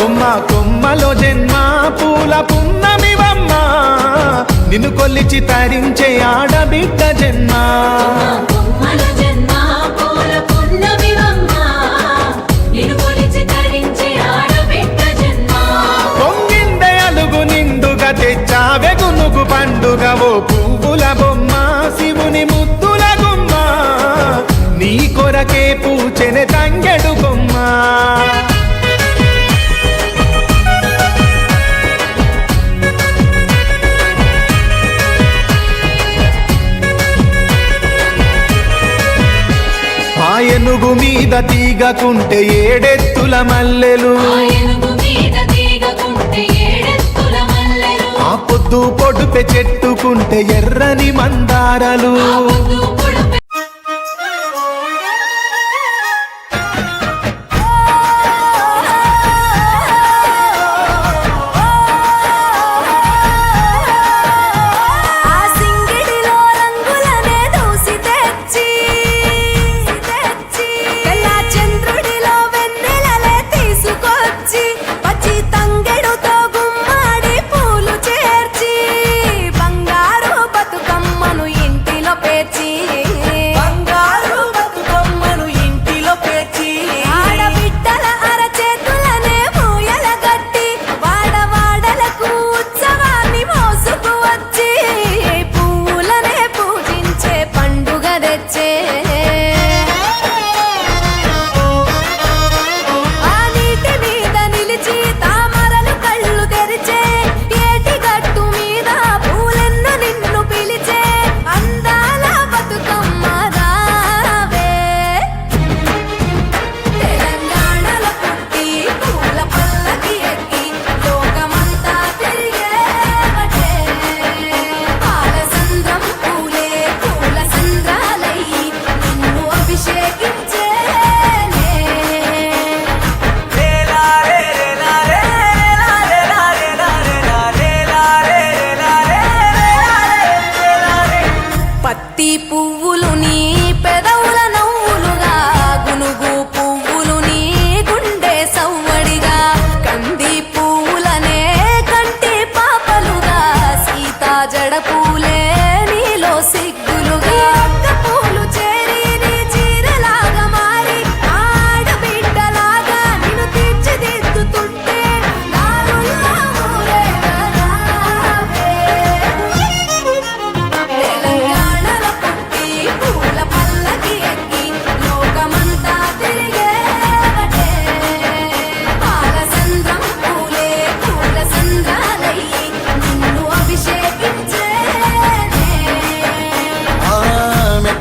కొమ్మ కొమ్మలో జన్మ పూల పున్నమివమ్మ. నిన్ను కొల్లిచి తరించే ఆడబిడ్డ జన్మ. వెగునుగు పండుగవో పువ్వుల బొమ్మ శివుని ముద్దుల గుమ్మ. నీ కొరకే పూచెనెత ఏనుగు మీద తీగకుంటే ఏడెత్తుల మల్లెలు. ఆ పొద్దు పొడుపె చెట్టుకుంటే ఎర్రని మందారలు.